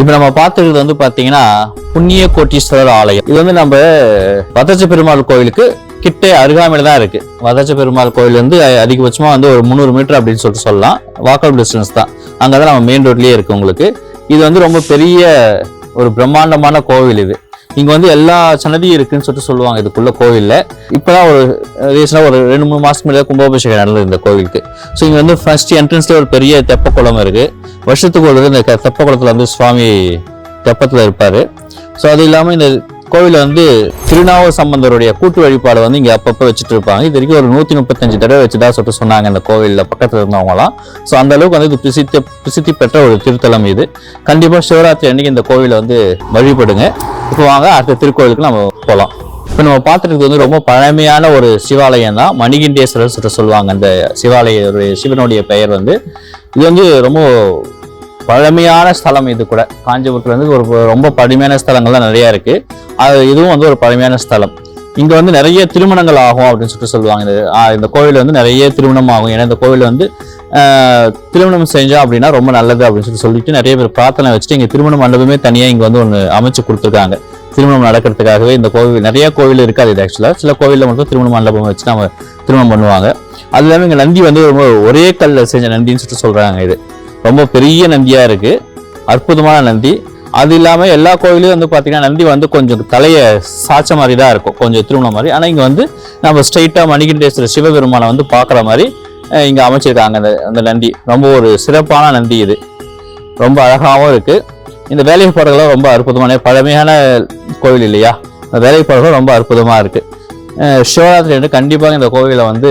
இப்போ நம்ம பார்த்துருக்கிறது வந்து பார்த்தீங்கன்னா புண்ணிய கோட்டீஸ்வரர் ஆலயம். இது வந்து நம்ம வதச்ச பெருமாள் கோயிலுக்கு கிட்டே அருகாமையில தான் இருக்கு. வதச்ச பெருமாள் கோயில் வந்து அதிகபட்சமாக அதிகபட்சமா வந்து ஒரு முந்நூறு மீட்டர் அப்படின்னு சொல்லிட்டு சொல்லலாம். வாக்கப் டிஸ்டன்ஸ் தான். அங்கே தான் நம்ம மெயின் ரோட்லயே இருக்கு உங்களுக்கு. இது வந்து ரொம்ப பெரிய ஒரு பிரம்மாண்டமான கோவில் இது. இங்கே வந்து எல்லா சன்னதியும் இருக்குன்னு சொல்லிட்டு சொல்லுவாங்க இதுக்குள்ள கோவிலில். இப்போதான் ஒரு ரீசனாக ஒரு ரெண்டு மூணு மாதத்துக்கு மேலே கும்பாபிஷேகம் நடந்தது இந்த கோவிலுக்கு. ஸோ இங்கே வந்து ஃபர்ஸ்ட் என்ட்ரன்ஸ்லேயே ஒரு பெரிய தெப்ப குளம் இருக்குது வருஷத்துக்கு ஒரு இந்த தெப்ப குளத்தில் வந்து சுவாமி தெப்பத்தில் இருப்பார். ஸோ அது இல்லாமல் இந்த கோவில்ல வந்து திருநாவ சம்பந்தருடைய கூட்டு வழிபாடு வந்து இங்க அப்பப்போ வச்சுட்டு இருப்பாங்க. இது வரைக்கும் ஒரு நூத்தி முப்பத்தஞ்சு தடவை வச்சுதான் சொல்லிட்டு சொன்னாங்க இந்த கோவில்ல பக்கத்துல இருந்தவங்களாம் ஸோ அந்த அளவுக்கு வந்து இது பிரசித்தி பிரசித்தி பெற்ற ஒரு திருத்தலம் இது. கண்டிப்பா சிவராத்திரி அன்னைக்கு இந்த கோவிலை வந்து வழிபடுங்க. இப்போ வாங்க அடுத்த திருக்கோவிலுக்கு நம்ம போகலாம் இப்போ நம்ம பார்த்துட்டு வந்து ரொம்ப பழமையான ஒரு சிவாலயம் தான். மணிகண்டேஸ்வரர் சொல்லிட்டு சொல்லுவாங்க. அந்த சிவாலய சிவனுடைய பெயர் வந்து. இது வந்து ரொம்ப பழமையான ஸ்தலம் இது கூட. காஞ்சிபுரத்துல வந்து ஒரு ரொம்ப பழமையான ஸ்தலங்கள்லாம் நிறைய இருக்கு. அது இதுவும் வந்து ஒரு பழமையான ஸ்தலம். இங்க வந்து நிறைய திருமணங்கள் ஆகும் அப்படின்னு சொல்லிட்டு சொல்லுவாங்க. இந்த இந்த கோவில் வந்து நிறைய திருமணம் ஆகும். ஏன்னா இந்த கோவில் வந்து திருமணம் செஞ்சா அப்படின்னா ரொம்ப நல்லது அப்படின்னு சொல்லி சொல்லிட்டு நிறைய பேர் பிரார்த்தனை வச்சுட்டு இங்கே திருமண மண்டபமே தனியாக இங்கே வந்து ஒன்று அமைச்சு கொடுத்துருக்காங்க. திருமணம் நடக்கிறதுக்காகவே இந்த கோவில் நிறைய கோவில் இருக்காது இது ஆக்சுவலாக சில கோவிலில் மட்டும் திருமண மண்டபம் வச்சு நம்ம திருமணம் பண்ணுவாங்க. அது இல்லாமல் இங்கே நந்தி வந்து ரொம்ப ஒரே கல்லில் செஞ்ச நந்தின்னு சொல்லிட்டு சொல்கிறாங்க இது. ரொம்ப பெரிய நந்தியா இருக்கு. அற்புதமான நந்தி. அது இல்லாம எல்லா கோயிலையும் வந்து பாத்தீங்கன்னா நந்தி வந்து கொஞ்சம் தலையை சாய்ச்ச மாதிரி தான் இருக்கும். கொஞ்சம் திருமணம் மாதிரி. ஆனா இங்க வந்து நம்ம ஸ்ட்ரைட்டா மணிகண்டேஸ்வரர் சிவபெருமானை வந்து பார்க்குற மாதிரி இங்கே இங்க அமைச்சிருக்காங்க அந்த அந்த நந்தி. ரொம்ப ஒரு சிறப்பான நந்தி இது. ரொம்ப அழகாகவும் இருக்கு. இந்த வேலைப்பாடுகளும் ரொம்ப அற்புதமான பழமையான கோவில் இல்லையா? அந்த வேலைப்பாடுகளும் ரொம்ப அற்புதமாக இருக்கு. சிவராத்திரி என்று கண்டிப்பாக இந்த கோவிலை வந்து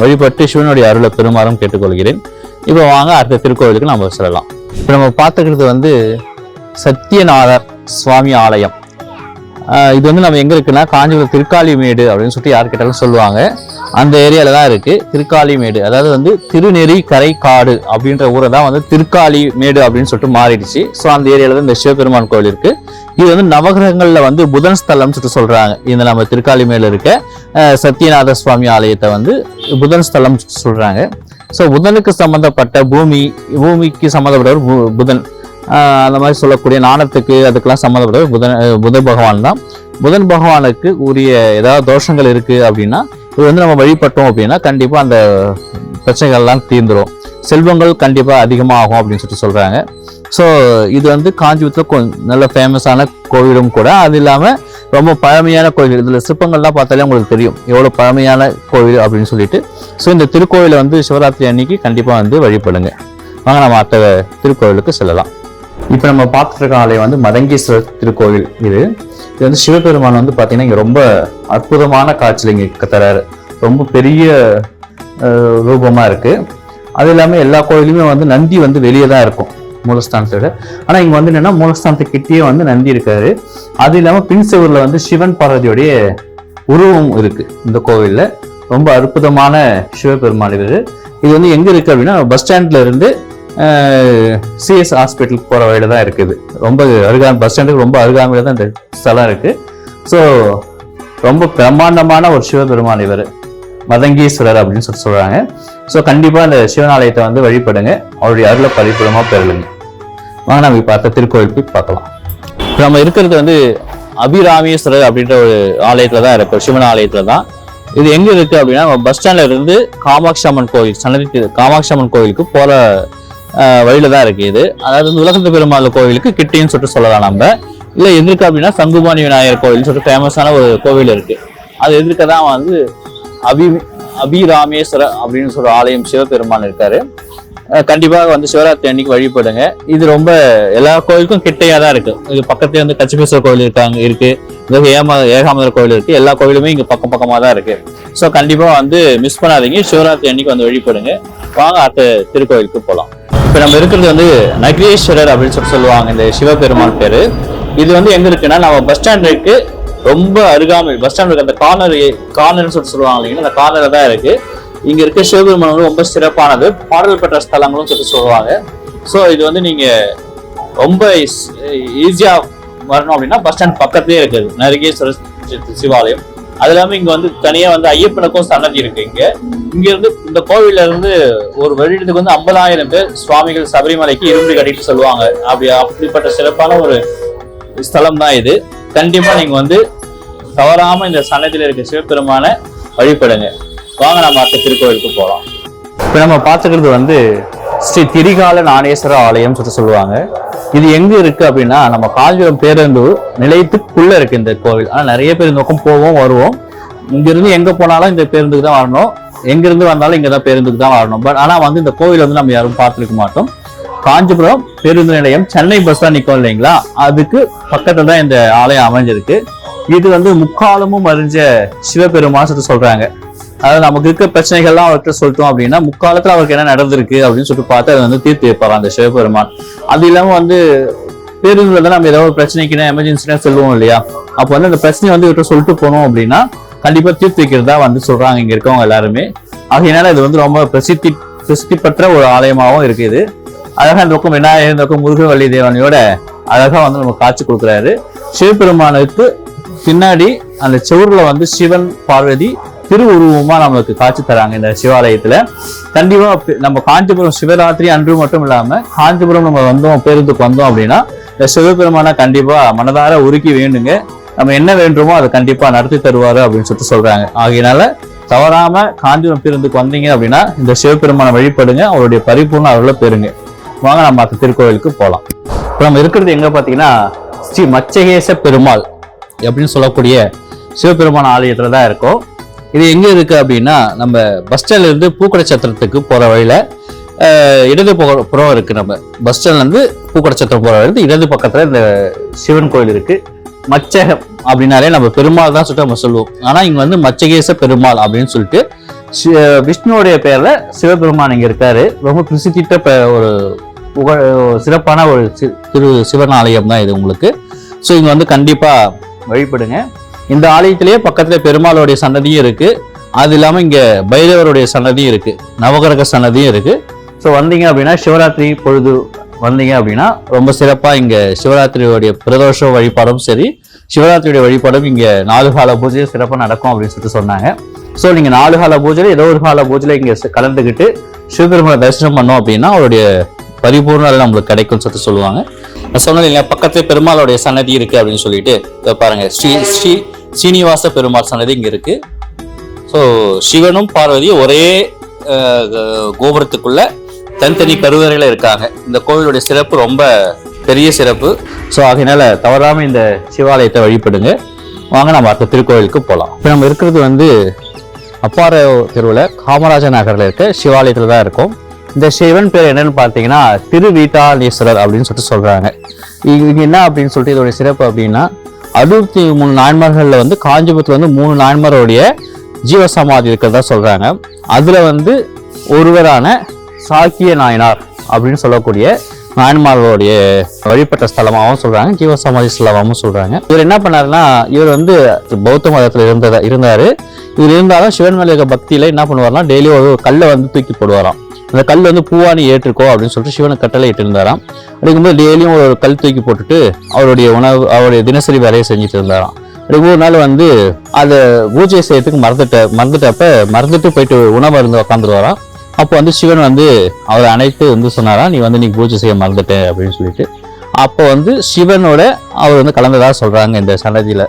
வழிபட்டு சிவனுடைய அருளை பெருமாறும் கேட்டுக்கொள்கிறேன். இப்போ வாங்க அடுத்த திருக்கோவிலுக்கு நம்ம செல்லலாம். இப்போ நம்ம பார்த்துக்கிறது வந்து சத்யநாதர் சுவாமி ஆலயம். இது வந்து நம்ம எங்கே இருக்குன்னா காஞ்சிபுரம் திருக்காளிமேடு அப்படின்னு சொல்லிட்டு யார் கேட்டாலும் சொல்லுவாங்க. அந்த ஏரியாவில் தான் இருக்குது திருக்காளிமேடு அதாவது வந்து திருநெறி கரை காடு அப்படின்ற ஊரை தான் வந்து திருக்காளிமேடு அப்படின்னு சொல்லிட்டு மாறிடுச்சு. ஸோ அந்த ஏரியாவில் தான் இந்த சிவபெருமான் கோவில் இருக்குது இது வந்து நவகிரகங்களில் வந்து புதன் ஸ்தலம்னு சொல்லிட்டு சொல்கிறாங்க இந்த நம்ம திருக்காளிமேடு இருக்க சத்யநாத சுவாமி ஆலயத்தை வந்து புதன் ஸ்தலம் சொல்கிறாங்க ஸோ புதனுக்கு சம்பந்தப்பட்ட பூமி பூமிக்கு சம்மந்தப்பட்டவர் பு- புதன். ஆஹ் அந்த மாதிரி சொல்லக்கூடிய நாணத்துக்கு அதுக்கெல்லாம் சம்மந்தப்பட்டவர் புதன் புத பகவான் தான். புதன் பகவானுக்கு உரிய ஏதாவது தோஷங்கள் இருக்கு அப்படின்னா இது வந்து நம்ம வழிபட்டோம் அப்படின்னா கண்டிப்பா அந்த பிரச்சனைகள்லாம் தீர்ந்துரும். செல்வங்கள் கண்டிப்பா அதிகமாகும் அப்படின்னு சொல்லிட்டு சொல்கிறாங்க ஸோ இது வந்து காஞ்சிபுரத்தில் கொஞ்சம் நல்ல ஃபேமஸான கோவிலும் கூட. அது இல்லாமல் ரொம்ப பழமையான கோவில். இதில் சிற்பங்கள்லாம் பார்த்தாலே உங்களுக்கு தெரியும். எவ்வளோ பழமையான கோவில் அப்படின்னு சொல்லிட்டு. ஸோ இந்த திருக்கோவிலை வந்து சிவராத்திரி அன்னைக்கு கண்டிப்பாக வந்து வழிபடுங்க. வாங்க நம்ம அத்த திருக்கோவிலுக்கு செல்லலாம். இப்போ நம்ம பார்த்துட்டு இருக்க ஆலயம் வந்து மதங்கீஸ்வரர் திருக்கோவில் இது. இது வந்து சிவபெருமான் வந்து பார்த்தீங்கன்னா இங்கே ரொம்ப அற்புதமான காட்சியில் இங்கே தராரு ரொம்ப பெரிய ரூபமாக இருக்குது அது இல்லாமல் எல்லா கோயிலுமே வந்து நந்தி வந்து வெளியே தான் இருக்கும் மூலஸ்தானத்தோட ஆனால் இங்கே வந்து என்னென்னா மூலஸ்தானத்துக்கு கிட்டேயே வந்து நந்தி இருக்காரு. அது இல்லாமல் பின்செவரில் வந்து சிவன் பார்வதியோடைய உருவம் இருக்குது இந்த கோவிலில். ரொம்ப அற்புதமான சிவபெருமாள் இவர். இது வந்து எங்கே இருக்குது அப்படின்னா பஸ் ஸ்டாண்டில் இருந்து சிஎஸ் ஹாஸ்பிட்டலுக்கு போகிற வழியில தான் இருக்குது ரொம்ப அருகாம பஸ் ஸ்டாண்டுக்கு ரொம்ப அருகாமையில் தான் இந்த ஸ்தலம் இருக்குது ஸோ ரொம்ப பிரம்மாண்டமான ஒரு சிவபெருமான் இவர். மதங்கீஸ்வரர் அப்படின்னு சொல்லி சொல்கிறாங்க ஸோ கண்டிப்பாக அந்த சிவன் ஆலயத்தை வந்து வழிபடுங்க. அவருடைய அருளை பரிபூரமாக பெறலுங்க. வாங்க நம்ம பார்த்த திருக்கோயில் போய் பார்க்கலாம். இப்போ நம்ம இருக்கிறது வந்து அபிராமேஸ்வரர் அப்படின்ற ஒரு ஆலயத்தில் தான் இருக்கும் சிவன் ஆலயத்தில் தான். இது எங்கே இருக்குது அப்படின்னா நம்ம பஸ் ஸ்டாண்டில் இருந்து காமாட்சி அம்மன் கோயில் சன்னதி காமாட்சி அம்மன் கோயிலுக்கு போகிற வழியில் வழியில தான் இருக்குது இது. அதாவது வந்து உலகத்து பெருமாள் கோவிலுக்கு கிட்டேன்னு சொல்லிட்டு சொல்லலாம் நம்ம. இல்லை எதிர்க்க அப்படின்னா சங்குபாணி விநாயகர் கோவில்னு சொல்லிட்டு ஃபேமஸான ஒரு கோவில் இருக்குது அது எதிர்க்க தான் வந்து அபி அபிராமேஸ்வரர் அப்படின்னு சொல்ற ஆலயம் சிவபெருமான் இருக்காரு. கண்டிப்பாக வந்து சிவராத்திரி அன்னைக்கு வழிபடுங்க. இது ரொம்ப எல்லா கோயிலுக்கும் கிட்டையா தான் இருக்கு. இது பக்கத்துல வந்து கச்சிபேஸ்வரர் கோவில் இருக்காங்க இருக்கு. இந்த ஏமா ஏகாமதர் கோவில் இருக்கு. எல்லா கோயிலுமே இங்க பக்கம் பக்கமா தான் இருக்கு. ஸோ கண்டிப்பா வந்து மிஸ் பண்ணாதீங்க. சிவராத்திரி அன்னைக்கு வந்து வழிபடுங்க. வாங்க அடுத்த திருக்கோயிலுக்கு போகலாம் இப்போ நம்ம இருக்கிறது வந்து நகரேஸ்வரர் அப்படின்னு சொல்லி சொல்லுவாங்க இந்த சிவபெருமான் பேரு. இது வந்து எங்க இருக்குன்னா நம்ம பஸ் ஸ்டாண்டுக்கு ரொம்ப அருகாமையில் பஸ் ஸ்டாண்ட் அந்த கார்னர் கார்னர்னு சொல்லிட்டு சொல்லுவாங்க இல்லைங்களா? அந்த கார்னர்ல தான் இருக்கு. இங்க இருக்க சிவபெருமான் வந்து ரொம்ப சிறப்பானது. பாடல் பெற்ற ஸ்தலங்களும் சொல்லிட்டு சொல்லுவாங்க. ஸோ இது வந்து நீங்க ரொம்ப ஈஸியா வரணும் அப்படின்னா பஸ் ஸ்டாண்ட் பக்கத்துலேயே இருக்குது நரிகேஸ்வரர் சி- சிவாலயம். அது இல்லாமல் இங்க வந்து தனியா வந்து ஐயப்பனுக்கும் சன்னதி இருக்கு இங்க. இங்க இருந்து இந்த கோவில்ல இருந்து ஒரு வருடத்துக்கு வந்து ஐம்பதாயிரம் பேர் சுவாமிகள் சபரிமலைக்கு இரும்பு கட்டிட்டு சொல்லுவாங்க. அப்படி அப்படிப்பட்ட சிறப்பான ஒரு ஸ்தலம் தான் இது. கண்டிப்பா நீங்க வந்து தவறாம இந்த சன்னதியில் இருக்க சிவபெருமான வழிபடுங்க. வாங்க நம்ம அடுத்த திருக்கோவிலுக்கு போகலாம் இப்போ நம்ம பார்த்துக்கிறது வந்து ஸ்ரீ திரிகால நாணேஸ்வர ஆலயம் சொல்லிட்டு சொல்லுவாங்க. இது எங்க இருக்கு அப்படின்னா நம்ம காஞ்சிபுரம் பேருந்து நிலையத்துக்குள்ள இருக்கு இந்த கோவில். ஆனா நிறைய பேர் இந்த பக்கம் போவோம் வருவோம். இங்க இருந்து எங்க போனாலும் இந்த பேருந்துக்கு தான் வரணும். எங்க இருந்து வந்தாலும் இங்கே தான் பேருந்துக்கு தான் வரணும். பட் ஆனா வந்து இந்த கோவில் வந்து நம்ம யாரும் பார்த்துருக்க மாட்டோம். காஞ்சிபுரம் பேருந்து நிலையம் சென்னை பஸ் ஸ்டாண்ட் நிற்கும் இல்லைங்களா? அதுக்கு பக்கத்துல தான் இந்த ஆலயம் அமைஞ்சிருக்கு. இது வந்து முக்காலமும் அறிஞ்ச சிவபெருமான் சொல்லிட்டு சொல்றாங்க. அதாவது நமக்கு இருக்க பிரச்சனைகள்லாம் அவர்கிட்ட சொல்லிட்டோம் அப்படின்னா முக்காலத்துல அவருக்கு என்ன நடந்திருக்கு அப்படின்னு சொல்லிட்டு பார்த்து அதை வந்து தீர்த்து வைப்பார் அந்த சிவபெருமான். அது இல்லாமல் வந்து பேருந்துல தான் நம்ம ஏதாவது ஒரு பிரச்சனைக்குன்னா எமர்ஜென்சினா சொல்லுவோம் இல்லையா? அப்போ வந்து அந்த பிரச்சனையை வந்து இவர்கிட்ட சொல்லிட்டு போனோம் அப்படின்னா கண்டிப்பா தீர்த்து வைக்கிறதா வந்து சொல்றாங்க இங்க இருக்கவங்க எல்லாருமே. ஆகையினால இது வந்து ரொம்ப பிரசித்தி பிரசித்தி பெற்ற ஒரு ஆலயமாகவும் இருக்குது. அழகாக அழகா இந்த பக்கம் விநாயகர் இந்த பக்கம் முருகவள்ளி தேவனையோட அழகா வந்து நம்ம காட்சி கொடுக்குறாரு. சிவபெருமானுக்கு பின்னாடி அந்த செவரில் வந்து சிவன் பார்வதி திருவுருவமா நம்மளுக்கு காட்சி தராங்க இந்த சிவாலயத்துல. கண்டிப்பா நம்ம காஞ்சிபுரம் சிவராத்திரி அன்று மட்டும் இல்லாம காஞ்சிபுரம் நம்ம வந்தோம் பேருந்துக்கு வந்தோம் அப்படின்னா இந்த சிவபெருமானை கண்டிப்பா மனதார உருக்கி வேண்டுங்க. நம்ம என்ன வேண்டுமோ அதை கண்டிப்பா நடத்தி தருவாரு அப்படின்னு சொல்லிட்டு சொல்றாங்க. ஆகையினால தவறாம காஞ்சிபுரம் பேருந்துக்கு வந்தீங்க அப்படின்னா இந்த சிவபெருமானை வழிபடுங்க. அவருடைய பரிபூர்ண அருளை பெறுங்க. வாங்க நம்ம திருக்கோவிலுக்கு போகலாம் இப்போ நம்ம இருக்கிறது எங்கே பார்த்தீங்கன்னா ஸ்ரீ மச்சகேச பெருமாள் அப்படின்னு சொல்லக்கூடிய சிவபெருமான் ஆலயத்தில் தான் இருக்கோம். இது எங்கே இருக்குது அப்படின்னா நம்ம பஸ் ஸ்டாண்ட்லேருந்து பூக்கடை சத்திரத்துக்கு இடது புறம் இருக்குது நம்ம பஸ் ஸ்டாண்ட்லேருந்து பூக்கடை சத்திரம் இடது பக்கத்தில் இந்த சிவன் கோயில் இருக்குது மச்சகம் அப்படின்னாலே நம்ம பெருமாள் தான் சொல்லிட்டு நம்ம சொல்லுவோம். ஆனால் இங்கே வந்து மச்சகேச பெருமாள் அப்படின்னு சொல்லிட்டு சி- விஷ்ணுவுடைய பேரில் சிவபெருமான் இங்கே இருக்காரு. ரொம்ப பிரசித்திட்ட ஒரு புகழ் சிறப்பான ஒரு திரு சிவன் ஆலயம் தான் இது உங்களுக்கு. ஸோ இங்கே வந்து கண்டிப்பாக வழிபடுங்க. இந்த ஆலயத்திலேயே பக்கத்தில் பெருமாளுடைய சன்னதியும் இருக்குது அது இல்லாமல் இங்கே பைரவருடைய சன்னதியும் இருக்குது நவகிரக சன்னதியும் இருக்குது ஸோ வந்தீங்க அப்படின்னா சிவராத்திரி பொழுது வந்தீங்க அப்படின்னா ரொம்ப சிறப்பாக இங்கே சிவராத்திரியோடைய பிரதோஷ வழிபாடும் சரி சிவராத்திரியுடைய வழிபாடும் இங்கே நாலு கால பூஜையும் சிறப்பாக நடக்கும் அப்படின்னு சொல்லிட்டு சொன்னாங்க. ஸோ நீங்கள் நாலு கால பூஜையில் ஏதோ ஒரு கால பூஜையில் இங்கே கலந்துக்கிட்டு சிவபெருமான தரிசனம் பண்ணோம் அப்படின்னா அவருடைய பரிபூர்ண அருள் நம்மளுக்கு கிடைக்கும்னு சொல்லிட்டு சொல்லுவாங்க. நான் சொன்னது இல்லையா பக்கத்துல பெருமாளுடைய சன்னதி இருக்கு அப்படின்னு சொல்லிட்டு. பாருங்க ஸ்ரீ ஸ்ரீ ஸ்ரீனிவாச பெருமாள் சன்னதி இங்க இருக்கு. ஸோ சிவனும் பார்வதியும் ஒரே கோபுரத்துக்குள்ள தனித்தனி கருவறையில இருக்காங்க. இந்த கோவிலுடைய சிறப்பு ரொம்ப பெரிய சிறப்பு. ஸோ அதனால தவறாம இந்த சிவாலயத்தை வழிபடுங்க. வாங்க நம்ம அடுத்த திருக்கோவிலுக்கு போகலாம் இப்போ நம்ம இருக்கிறது வந்து அப்பார தெருவில் காமராஜர் நகரில் இருக்க சிவாலயத்தில் தான் இருக்கோம். இந்த சிவன் பேர் என்னன்னு பார்த்தீங்கன்னா திருவீட்டாளீஸ்வரர் அப்படின்னு சொல்லிட்டு சொல்கிறாங்க இது என்ன அப்படின்னு சொல்லிட்டு இதோடைய சிறப்பு அப்படின்னா அறுபத்தி மூணு நான்மார்களில் வந்து காஞ்சிபுரத்தில் வந்து மூணு நான்மருடைய ஜீவசமாதி இருக்கிறதா சொல்கிறாங்க அதில் வந்து ஒருவரான சாக்கிய நாயனார் அப்படின்னு சொல்லக்கூடிய நாயன்மார்களுடைய வழிபட்ட ஸ்தலமாகவும் சொல்கிறாங்க ஜீவசமாதி ஸ்தலமாகவும் சொல்கிறாங்க இவர் என்ன பண்ணாருன்னா இவர் வந்து பௌத்த மதத்தில் இருந்ததா இருந்தார். இவர் இருந்தாலும் சிவன் மேல இருக்க என்ன பண்ணுவார்னா டெய்லி ஒரு கல்லை வந்து தூக்கி போடுவாராம். அந்த கல் வந்து பூவானி ஏற்றுக்கோ அப்படின்னு சொல்லிட்டு சிவனை கட்டளை இட்டிருந்தாராம். அப்படிங்கும்போது டெய்லியும் ஒரு கல் தூக்கி போட்டுட்டு அவருடைய உணவு அவருடைய தினசரி வேலையை செஞ்சுட்டு இருந்தாராம். அப்படி ஒரு நாள் வந்து அதை பூஜை செய்யறதுக்கு மறந்துட்ட மறந்துட்டப்ப மறந்துட்டு போயிட்டு உணவு இருந்து உட்காந்துருவாராம் அப்போ வந்து சிவன் வந்து அவரை அனைத்து வந்து சொன்னாரா நீ வந்து நீ பூஜை செய்ய மறந்துட்ட அப்படின்னு சொல்லிட்டு. அப்போ வந்து சிவனோட அவர் வந்து கலந்ததாக சொல்கிறாங்க இந்த சன்னதியில்.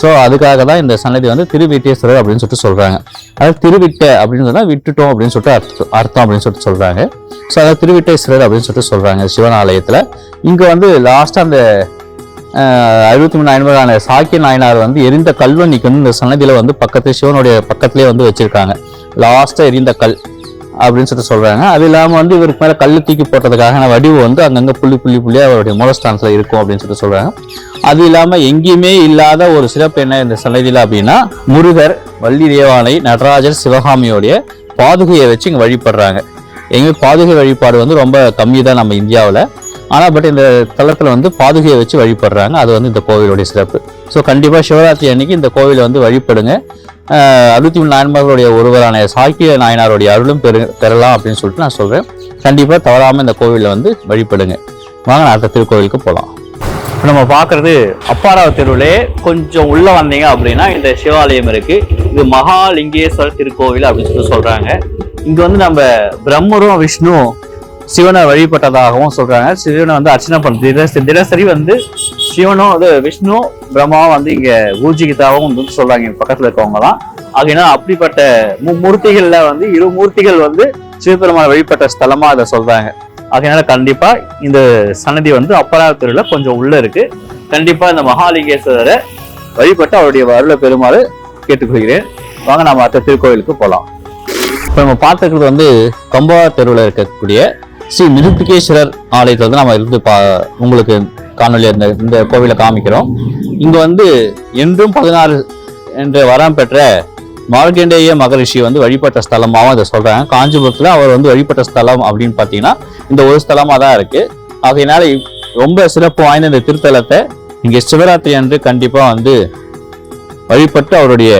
ஸோ அதுக்காக தான் இந்த சன்னதி வந்து திருவிட்டேஸ்வரர் அப்படின்னு சொல்லிட்டு சொல்கிறாங்க அதாவது திருவிட்ட அப்படின்னு சொன்னால் விட்டுட்டோம் அப்படின்னு சொல்லிட்டு அர்த்தம் அர்த்தம் அப்படின்னு சொல்லிட்டு சொல்கிறாங்க ஸோ அதாவது திருவிட்டேஸ்வரர் அப்படின்னு சொல்லிட்டு சொல்கிறாங்க சிவன் ஆலயத்தில் இங்கே வந்து லாஸ்ட்டாக அந்த அறுபத்தி மூணு நாயன்மாரான சாக்கிய நாயனார் வந்து எரிந்த கல்வன்னிக்கு வந்து இந்த சன்னதியில் வந்து பக்கத்து சிவனுடைய பக்கத்துலேயே வந்து வச்சுருக்காங்க. லாஸ்ட்டாக எரிந்த கல். அப்படின்னு சொல்லிட்டு சொல்கிறாங்க அது இல்லாமல் வந்து இவருக்கு மேலே கல் தூக்கி போட்டதுக்காக வடிவு வந்து அங்கங்கே புள்ளி புள்ளி புள்ளியாக அவருடைய மூலஸ்தானத்தில் இருக்கும் அப்படின்னு சொல்லிட்டு சொல்கிறாங்க அது இல்லாமல் எங்கேயுமே இல்லாத ஒரு சிறப்பு என்ன இந்த சன்னதியில அப்படின்னா முருகர் வள்ளி தேவானை நடராஜர் சிவகாமியோடைய பாதுகையை வச்சு இங்கே வழிபடுறாங்க. எங்கேயுமே பாதுகை வழிபாடு வந்து ரொம்ப கம்மி தான் நம்ம இந்தியாவில். ஆனால் பட் இந்த தளத்தில் வந்து பாதுகையை வச்சு வழிபடுறாங்க. அது வந்து இந்த கோவிலுடைய சிறப்பு. ஸோ கண்டிப்பாக சிவராத்திரி அன்னைக்கு இந்த கோவிலை வந்து வழிபடுங்க. அறுபத்தி மூணு நாயன்மார்களுடைய ஒருவரான சாக்கிய நாயனாருடைய அருளும் பெரு பெறலாம் அப்படின்னு சொல்லிட்டு நான் சொல்கிறேன் கண்டிப்பாக தவறாமல் இந்த கோவிலில் வந்து வழிபடுங்க. வாங்க அடுத்த திருக்கோவிலுக்கு போகலாம் இப்போ நம்ம பார்க்குறது அப்பாராவ தெருவிலே கொஞ்சம் உள்ளே வந்தீங்க அப்படின்னா இந்த சிவாலயம் இருக்குது இது மகாலிங்கேஸ்வரர் திருக்கோவில் அப்படின்னு சொல்லி சொல்கிறாங்க இங்கே வந்து நம்ம பிரம்மரும் விஷ்ணு சிவனை வழிபட்டதாகவும் சொல்றாங்க. சிவனை வந்து அர்ச்சனை பண்ண தினசரி தினசரி வந்து சிவனும் அது விஷ்ணு பிரம்மாவும் வந்து இங்க ஊர்ஜிகிதாவும் வந்து சொல்றாங்க. இங்க பக்கத்துல இருக்கவங்கலாம் ஆகையினா அப்படிப்பட்ட மு- மூர்த்திகள்ல வந்து இரு மூர்த்திகள் வந்து சிவபெருமானை வழிபட்ட ஸ்தலமா அதை சொல்றாங்க. அதனால கண்டிப்பா இந்த சன்னதி வந்து அப்பராத்திரில கொஞ்சம் உள்ள இருக்கு. கண்டிப்பா இந்த மகாலிங்கேஸ்வரரை வழிபட்டு அவருடைய அருளை பெருமாறு கேட்டுக்கொள்கிறேன். வாங்க நாம அடுத்த திருக்கோயிலுக்கு போகலாம் இப்போ நம்ம பார்த்துக்கிறது வந்து கம்பா தெருவில் இருக்கக்கூடிய ஸ்ரீ நிருத்திகேஸ்வரர் ஆலயத்தில் வந்து நம்ம இருந்து பா உங்களுக்கு காணொலி இந்த இந்த கோவிலை காமிக்கிறோம். இங்கே வந்து என்றும் பதினாறு என்ற வரம் பெற்ற மார்கண்டேய மகரிஷி வந்து வழிபட்ட ஸ்தலமாகவும் இதை சொல்கிறாங்க காஞ்சிபுரத்தில் அவர் வந்து வழிபட்ட ஸ்தலம் அப்படின்னு பார்த்தீங்கன்னா இந்த ஒரு ஸ்தலமாக தான் இருக்கு. ஆகையினால ரொம்ப சிறப்பு வாய்ந்த இந்த திருத்தலத்தை இங்கே சிவராத்திரி அன்று கண்டிப்பாக வந்து வழிபட்டு அவருடைய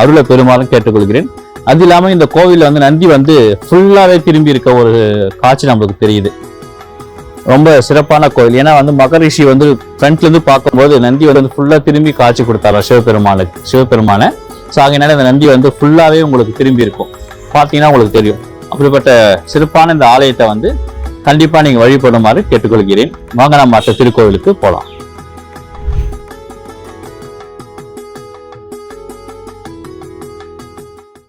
அருளை பெருமாறும் கேட்டுக்கொள்கிறேன். அது இல்லாமல் இந்த கோவிலில் வந்து நந்தி வந்து ஃபுல்லாகவே திரும்பி இருக்க ஒரு காட்சி நம்மளுக்கு தெரியுது. ரொம்ப சிறப்பான கோவில். ஏன்னா வந்து மகரிஷி வந்து ஃப்ரண்ட்லேருந்து பார்க்கும்போது நந்தி வந்து ஃபுல்லாக திரும்பி காட்சி கொடுத்தாரா சிவபெருமானுக்கு சிவபெருமானை. ஸோ அதனால இந்த நந்தி வந்து ஃபுல்லாகவே உங்களுக்கு திரும்பி இருக்கும் பார்த்தீங்கன்னா உங்களுக்கு தெரியும். அப்படிப்பட்ட சிறப்பான இந்த ஆலயத்தை வந்து கண்டிப்பாக நீங்கள் வழிபடுமாறு கேட்டுக்கொள்கிறேன். வாங்க நம்ம மற்ற திருக்கோவிலுக்கு போகலாம்